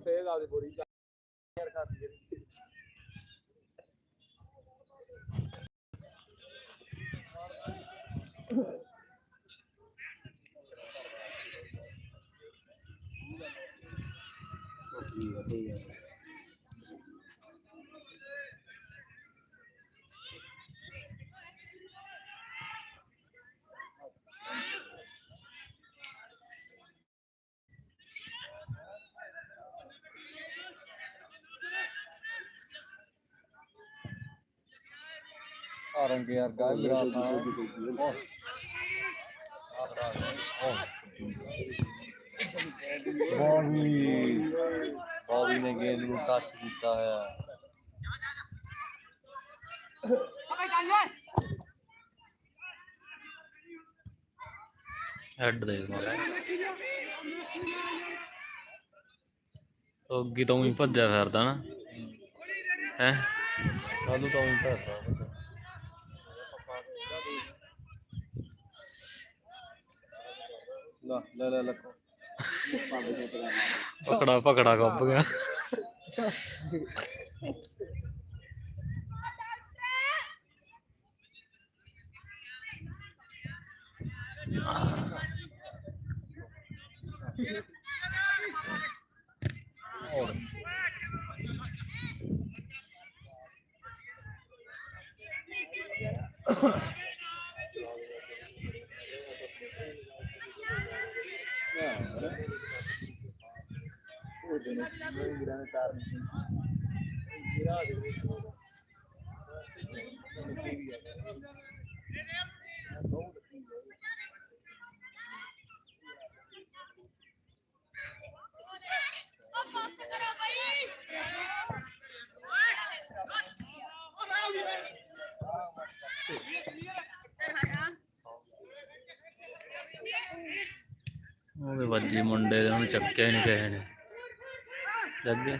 Saya dah. ਯਾਰ ਕਰਦੀ ਆ ਰੰਗ ਯਾਰ ਗਾ ਮੇਰਾ ਸਾਹ ਬੋਬੀ ਬੋਬੀ ਨੇ ਗੇਂਦ ਨੂੰ ਟੱਚ ਕੀਤਾ ਹੈ ਹੈਡ ਦੇ ਮਾਰਾ ਉਹ ਅੱਗੇ ਤੋਂ ਹੀ ਭੱਜਿਆ ਫਿਰਦਾ ਨਾ। ਹੈ? ਸਾਨੂੰ ਤਾਂ ਉਲਟਾ ਸਾਹ ਲਾ ਲੈ ਲੈ ਲੱਕੋ ਪਕੜਾ ਪਕੜਾ ਕੱਪ ਗਿਆ। ਉਹ ਦਿਨ ਮੇਰੇ ਵੀਰਾਂ ਦੇ ਕਾਰਨ ਉਹਦੇ ਵੱਜੀ ਮੁੰਡੇ ਦੇ ਉਹਨੂੰ ਚੱਕਿਆ ਹੀ ਨਹੀਂ ਕਿਸੇ ਨੇ। ਜੱਗੇ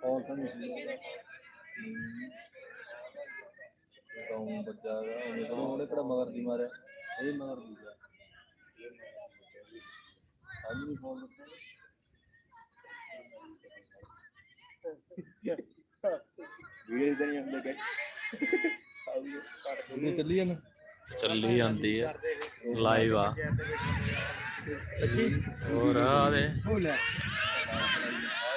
ਕੌਣ ਤਾਂ ਨਹੀਂ ਗਾਉਂ ਬੱਜਾ ਗਾ ਉਹਨੇ ਤਾਂ ਉਹਨੇ ਕਿਹੜਾ ਮਗਰ ਦੀ ਮਾਰਿਆ ਇਹ ਮਗਰ ਦੀ ਗਿਆ ਅੱਜ ਵੀ ਫੋਨ ਦਿੱਤਾ ਵੀਡੀਓ ਇਦਾਂ ਨਹੀਂ ਹੁੰਦਾ ਵੀਡੀਓ ਚੱਲੀ ਜਾਣਾ ਚੱਲੀ ਜਾਂਦੀ ਹੈ ਲਾਈਵ ਆ। ਹੋਰ ਆ ਦੇ।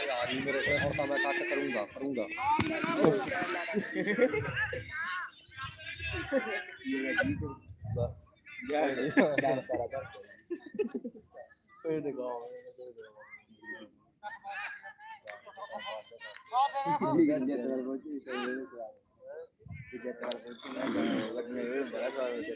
ਯਾਰ ਹੀ ਮੇਰੇ ਕੋਲ ਹੁਣ ਤਾਂ ਮੈਂ ਕੱਟ ਕਰੂੰਗਾ ਕਰੂੰਗਾ। ਯਾਰ ਇਹ ਸਾਰਾ ਕਰ ਇਹ ਦੇਖੋ ਠੀਕ ਹੈ ਜੇ ਤੇਰੇ ਕੋਲ ਚੀਜ਼ ਹੈ ਇਹ ਕਰਾ ਠੀਕ ਹੈ ਤੇਰੇ ਕੋਲ ਚੀਜ਼ ਹੈ ਲੱਗਣੇ ਇਹ ਬੜਾ ਸਾਰਾ ਜੇ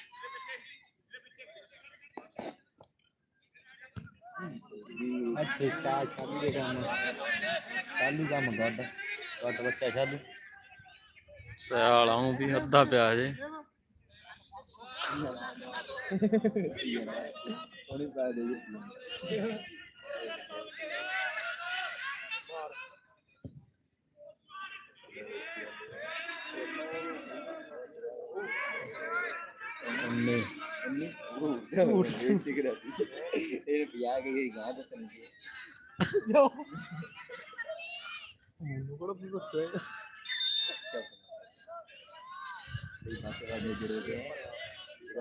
ਅੱਛੇ ਕਾ ਸ਼ਾਦੀ ਦੇ ਕੰਮ ਸ਼ਾਲੂ ਕੰਮ ਗੱਡ ਗੱਡ ਬੱਚਾ ਸ਼ਾਲੂ। ਸਿਆਲਾਂ ਨੂੰ ਵੀ ਅੱਧਾ ਪਿਆ ਜੇ। ਉਹਨੇ ਪਾ ਦੇ ਜੀ ਉਹਨੇ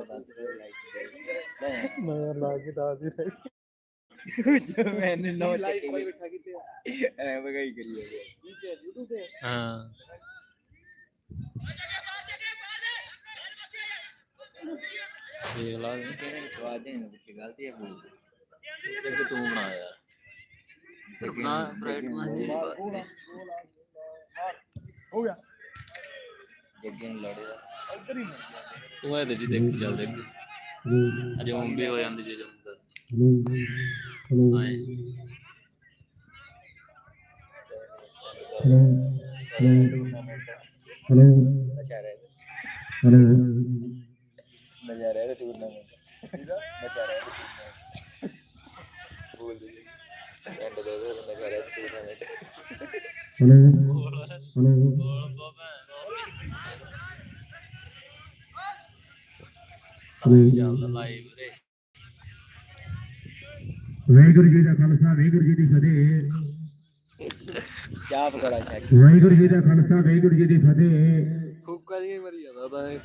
ਬਾਤ ਲਾਈਕ ਮੈਂ ਲਾ ਕੇ ਦੱਸ ਦੀ ਰਹੀ ਮੈਨੇ ਨੋ ਲਾਈਵ ਕੋਈ ਬਿਠਾ ਕਿਤੇ ਐ ਵਗਾਈ ਕਰੀ ਜਾਂਦੇ ਠੀਕ ਹੈ YouTube ਤੇ ਹਾਂ ਦੇਖ ਲਾ ਕਿਹਨੇ ਸਵਾਦ ਨਹੀਂ ਪੁੱਛੀ ਗਲਤੀ ਹੈ ਬੋਲ ਜੱਗ ਤੂੰ ਬਣਾ ਯਾਰ। ਆਪਣਾ ਬ੍ਰਾਈਟਨੈਸ ਜੀ ਹੋ ਗਿਆ। ਜੱਗੇ ਨੂੰ ਲੜੇਦਾ ਇੱਧਰ ਹੀ ਤੂੰ ਇਹਦੇ ਚ ਦੇਖੀ ਚੱਲ ਜੱਗ ਅਜੇ ਹੁਣ ਵੀ ਹੋ ਜਾਂਦੀ ਜੇ ਜੰਮਦਾ ਆਏ। ਨਸ਼ਾ ਰਹਿ ਨਜ਼ਾ ਰਹਿ ਟੂਰਨਾਮੈਂਟ ਰਹਿ ਬੋਲ ਦੇ। ਐਂਡ ਦੇ ਦੇ ਨਜ਼ਾ ਰਹਿ ਟੂਰਨਾਮੈਂਟ ਬੋਲ। ਬਾਬਾ ਚੱਲਦਾ ਲਾਈਵ ਰੇ ਵਾਹਿਗੁਰੂ ਜੀ ਦਾ ਖਾਲਸਾ ਵਾਹਿਗੁਰੂ ਜੀ ਦੀ ਫਤਿਹ। ਚਾਪ ਕੜਾ ਛੱਕ ਵਾਹਿਗੁਰੂ ਜੀ ਦਾ ਖਾਲਸਾ ਵਾਹਿਗੁਰੂ ਜੀ ਦੀ ਫਤਿਹ। ਫੁੱਕਾ ਦੀ ਮਰੀ ਜਾਂਦਾ ਤਾਂ ਇਹ।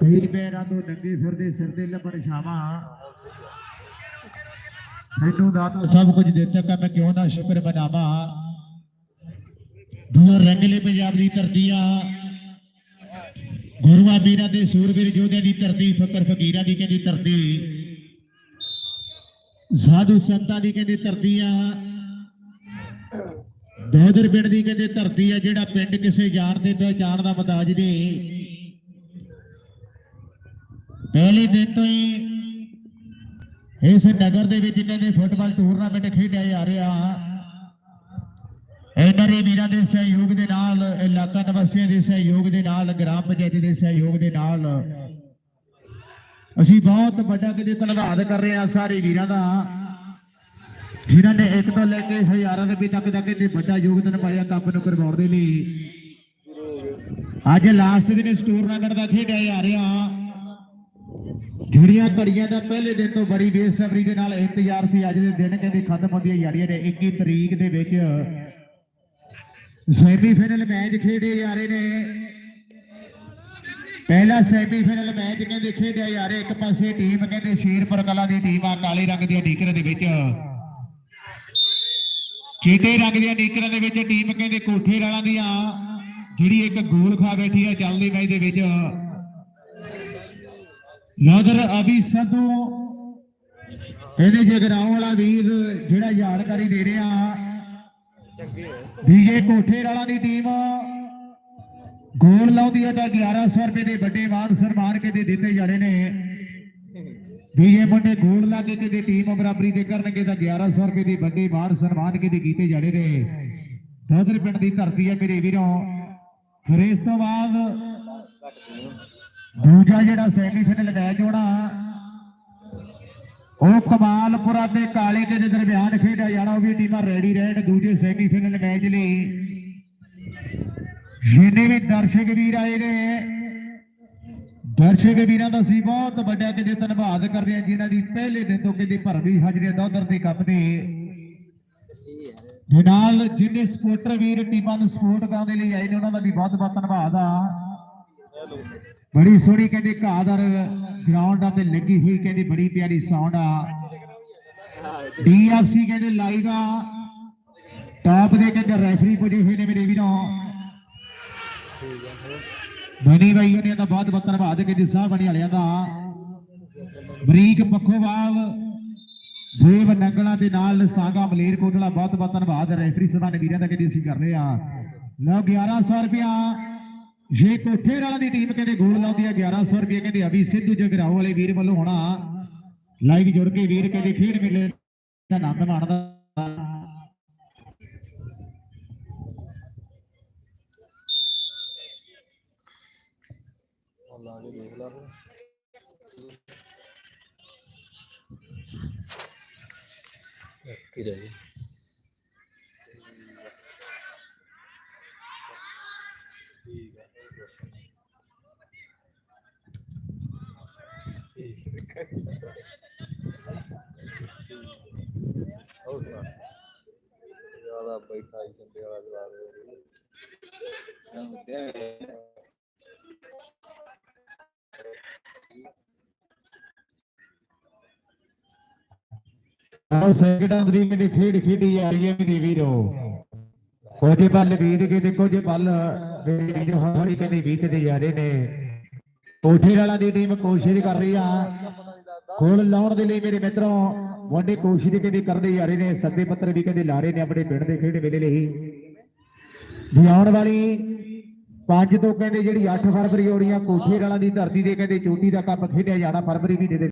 ਤੀਰ ਪੈਰਾਂ ਤੋਂ ਨੰਗੇ ਫਿਰਦੇ, ਸਿਰ ਤੇ ਲੱਭਣ ਛਾਵਾਂ। ਮੈਨੂੰ ਦਾਤਾ ਸਭ ਕੁਝ ਦਿੱਤਾ ਕਿ ਮੈਂ ਕਿਉਂ ਨਾ ਸ਼ੁਕਰ ਮਨਾਵਾਂ। ਦੂਰ ਰੰਗਲੇ ਪੰਜਾਬ ਦੀ ਧਰਤੀ ਆ। ਗੁਰੂਆਂ ਵੀਰਾਂ ਦੇ ਸੂਰਬੀਰ ਯੋਧਿਆਂ ਦੀ ਧਰਤੀ, ਫਕਰ ਫਕੀਰਾਂ ਦੀ ਕਹਿੰਦੀ ਧਰਤੀ। ਸਾਧੂ ਸੰਤਾਂ ਦੀ ਕਹਿੰਦੀ ਧਰਤੀ ਆ। ਦੋਦਰ ਪਿੰਡ ਦੀ ਕਹਿੰਦੇ ਧਰਤੀ ਹੈ ਜਿਹੜਾ ਪਿੰਡ ਕਿਸੇ ਜਾਣ ਦੇ ਪਹਿਚਾਣ ਦਾ ਮਤਾਜ ਨਹੀਂ। ਪਹਿਲੇ ਦਿਨ ਤੋਂ ਹੀ ਇਸ ਨਗਰ ਦੇ ਵਿੱਚ ਕਹਿੰਦੇ ਫੁੱਟਬਾਲ ਟੂਰਨਾਮੈਂਟ ਖੇਡਿਆ ਜਾ ਰਿਹਾ, ਇਹਨਾਂ ਦੇ ਵੀਰਾਂ ਦੇ ਸਹਿਯੋਗ ਦੇ ਨਾਲ, ਇਲਾਕਾ ਨਿਵਾਸੀਆਂ ਦੇ ਸਹਿਯੋਗ ਦੇ ਨਾਲ, ਗ੍ਰਾਮ ਪੰਚਾਇਤ ਦੇ ਸਹਿਯੋਗ ਦੇ ਨਾਲ, ਅਸੀਂ ਬਹੁਤ ਵੱਡਾ ਕਿਤੇ ਧੰਨਵਾਦ ਕਰ ਰਹੇ ਹਾਂ ਸਾਰੇ ਵੀਰਾਂ ਦਾ। ਜਿਨ੍ਹਾਂ ਨੇ ਇੱਕ ਤੋਂ ਲੈ ਕੇ ਹਜ਼ਾਰਾਂ ਰੁਪਏ ਤੱਕ ਦਾ ਕਿਤੇ ਵੱਡਾ ਯੋਗਦਾਨ ਪਾਇਆ ਕੱਪ ਨੂੰ ਕਰਵਾਉਣ ਦੇ ਲਈ। ਅੱਜ ਲਾਸਟ ਦਿਨ ਇਸ ਟੂਰਨਾਮੈਂਟ ਦਾ ਖੇਡਿਆ ਜਾ ਰਿਹਾ। ਜਿਹੜੀਆਂ ਘੜੀਆਂ ਦਾ ਪਹਿਲੇ ਦਿਨ ਤੋਂ ਬੜੀ ਬੇਸਬਰੀ ਦੇ ਨਾਲ ਇੰਤਜ਼ਾਰ ਸੀ, ਅੱਜ ਦੇ ਦਿਨ ਕਹਿੰਦੇ ਖਤਮ ਹੁੰਦੀਆਂ ਜਾ ਰਹੀਆਂ ਨੇ। 21 ਤਰੀਕ ਦੇ ਵਿੱਚ ਸੈਮੀਫਾਈਨਲ ਮੈਚ ਖੇਡੇ ਜਾ ਰਹੇ ਨੇ। ਪਹਿਲਾ ਸੈਮੀਫਾਈਨਲ ਮੈਚ ਕਹਿੰਦੇ ਖੇਡਿਆ ਜਾ ਰਿਹਾ। ਇੱਕ ਪਾਸੇ ਟੀਮ ਕਹਿੰਦੇ ਸ਼ੇਰਪੁਰ ਕਲਾ ਦੀ ਟੀਮ ਆ, ਕਾਲੇ ਰੰਗ ਦੀਆਂ ਨੀਕਰਾਂ ਦੇ ਵਿੱਚ। ਚੀਟੇ ਰੰਗ ਦੀਆਂ ਨੀਕਰਾਂ ਦੇ ਵਿੱਚ ਟੀਮ ਕਹਿੰਦੇ ਕੋਠੇ ਵਾਲਾਂ ਦੀਆਂ, ਜਿਹੜੀ ਇੱਕ ਗੋਲ ਖਾ ਬੈਠੀ ਆ, ਚੱਲਦੀ ਮੈਚ ਦੇ ਵਿੱਚ। ਨਦਰ ਅਭੀ ਸੰਧੂ ਇਹਦੇ ਜਗਰਾਉਂ ਵਾਲਾ ਵੀਰ ਜਿਹੜਾ ਯਾਦਕਾਰੀ ਦੇ ਰਿਹਾ ਵੀਜੇ ਕੋਠੇ ਵਾਲਾ ਦੀ ਟੀਮ। ਗੋਲ ਲਾਉਂਦੀ ਹੈ ਤਾਂ 1100 ਰੁਪਏ ਦੇ ਵੱਡੇ ਮਾਨ ਸਨਮਾਨ ਕੇ ਦੇ ਦਿੱਤੇ ਜਾਣੇ ਨੇ। ਵੀਜੇ ਮੁੰਡੇ ਗੋਲ ਲਾ ਕੇ ਕਿਤੇ ਟੀਮ ਬਰਾਬਰੀ ਦੇ ਕਰਨਗੇ ਤਾਂ 1100 ਰੁਪਏ ਦੀ ਵੱਡੇ ਮਾਨ ਸਨਮਾਨ ਕੇ ਕੀਤੇ ਜਾਣੇ ਨੇ। ਦੋਦਰ ਪਿੰਡ ਦੀ ਧਰਤੀ ਹੈ ਮੇਰੇ ਵੀਰੋਂ। ਫਿਰ ਇਸ ਤੋਂ ਬਾਅਦ ਦੂਜਾ ਜਿਹੜਾ ਸੈਮੀਫਾਈਨਲ ਮੈਚ ਹੋਣਾ, ਉਹ ਕਮਾਲਪੁਰਾ ਤੇ ਕਾਲੇ ਦੇ ਦਰਮਿਆਨ ਖੇਡਿਆ ਜਾਣਾ। ਉਹ ਵੀ ਟੀਮਾਂ ਰੈਡੀ ਰਹਿਣ ਦੂਜੇ ਸੈਮੀਫਾਈਨਲ ਮੈਚ ਲਈ। ਜਿੰਨੇ ਵੀ ਦਰਸ਼ਕ ਵੀਰ ਆਏ ਨੇ ਦਰਸ਼ਕ ਵੀਰਾਂ ਦਾ ਅਸੀਂ ਬਹੁਤ ਵੱਡਾ ਕਿਤੇ ਧੰਨਵਾਦ ਕਰਦੇ ਹਾਂ ਜਿਨ੍ਹਾਂ ਦੀ ਪਹਿਲੇ ਦਿਨ ਤੋਂ ਕਿਤੇ ਭਰਵੀ ਹਾਜ਼ਰੀ ਦੋਦਰ ਦੇ ਕੱਪ ਦੇ। ਦੇ ਨਾਲ ਜਿੰਨੇ ਸਪੋਰਟਰ ਵੀਰ, ਟੀਮਾਂ ਨੂੰ ਸਪੋਰਟ ਕਰਨ ਦੇ ਲਈ ਆਏ ਨੇ, ਉਹਨਾਂ ਦਾ ਵੀ ਬਹੁਤ ਬਹੁਤ ਧੰਨਵਾਦ ਆ। ਬੜੀ ਸੋਹਣੀ ਕਹਿੰਦੇ ਘਾਦਰ ਗਰਾਊਂਡ ਆ ਤੇ ਲੱਗੀ ਹੋਈ ਕਹਿੰਦੇ ਬੜੀ ਪਿਆਰੀ ਸਾਊਂਡ ਆ। ਡੀਐਫਸੀ ਕਹਿੰਦੇ ਲਾਈਵ ਆ। ਟਾਪ ਦੇ ਕਹਿੰਦੇ ਰੈਫਰੀ ਪੁੱਜੇ ਹੋਏ ਨੇ ਮੇਰੇ ਵੀਰੋ। ਬਣੀ ਬਾਈ ਉਹਨਾਂ ਦਾ ਬਹੁਤ ਬਹੁਤ ਧੰਨਵਾਦ ਕਹਿੰਦੇ ਸਾਹ ਬਣੀ ਵਾਲਿਆਂ ਦਾ। ਬਰੀਕ ਪੱਖੋਵਾਲ, ਦੇਵ ਨੰਗਲਾ ਦੇ ਨਾਲ ਸਾਗਾ ਮਲੇਰ ਕੋਟਲਾ ਬਹੁਤ ਬਹੁਤ ਧੰਨਵਾਦ ਰੈਫਰੀ ਸਭਾ ਵੀਰਾਂ ਦਾ ਕਹਿੰਦੇ ਅਸੀਂ ਕਰ ਰਹੇ ਆ ਲਓ 1100 ਰੁਪਿਆ ਜੇ ਕੋਠੇ ਵਾਲਾ ਦੀ ਟੀਮ ਕਹਿੰਦੇ ਗੋਲ ਲਾਉਂਦੀ ਆ 1100 ਰੁਪਏ ਕਹਿੰਦੇ ਅਭੀ ਸਿੱਧੂ ਜਗਰਾਉ ਵਾਲੇ ਵੀਰ ਵੱਲੋਂ ਹੋਣਾ। ਲਾਈਵ ਜੁੜ ਕੇ ਵੀਰ ਕਹਿੰਦੇ ਖੇਡ ਮੇਲੇ ਦਾ ਆਨੰਦ ਮਾਣਦਾ ਲਾ ਕੇ ਦੇਖ ਲਾ ਫਿਰ ਇੱਕ ਹੀ ਰਹਿ ਗਈ ਹੋਰ ਸੁਣਾ ਜ਼ਿਆਦਾ ਬੈਠਾ ਹੀ ਸੰਤੇ ਵਾਲਾ ਜਵਾ ਦੇ ਆਹ ਸੈਕਿੰਡਾਂ ਦੀ ਕਹਿੰਦੇ ਖੇਡ ਖੇਡੀ ਜਾ ਰਹੀ ਹੈ ਮੇਰੇ ਵੀਰੋ ਕੁਝ ਪਲ ਬੀਤ ਕੇ ਦੇਖੋ ਜੇ ਪਲ ਮੇਰੇ ਵੀਰੋ ਹੌਲੀ ਕਹਿੰਦੇ ਬੀਤਦੇ ਜਾ ਰਹੇ ਨੇ। ਕੋਠੇ ਵਾਲਾ ਦੀ ਟੀਮ ਕੋਸ਼ਿਸ਼ ਕਰ ਰਹੀ ਆ। ਖੋਲ ਲਾਉਣ ਦੇ ਲਈ ਮੇਰੇ ਮਿੱਤਰੋ ਵੱਡੇ ਕੋਸ਼ਿਸ਼ ਕਹਿੰਦੇ ਕਰਦੇ ਜਾ ਰਹੇ ਨੇ। ਸੱਦੇ ਪੱਤਰ ਵੀ ਕਹਿੰਦੇ ਲਾ ਰਹੇ ਨੇ ਆਪਣੇ ਪਿੰਡ ਦੇ ਖੇਡ ਮੇਲੇ ਲਈ। ਵੀ ਆਉਣ ਵਾਲੀ ਪੰਜ ਤੋਂ ਕਹਿੰਦੇ ਜਿਹੜੀ 8 ਫਰਵਰੀ ਹੋ ਆ ਕੋਠੇ ਵਾਲਾ ਦੀ ਧਰਤੀ ਦੇ ਕਹਿੰਦੇ ਚੋਟੀ ਦਾ ਕੱਪ ਖੇਡਿਆ ਜਾਣਾ ਫਰਵਰੀ ਮਹੀਨੇ ਦੇ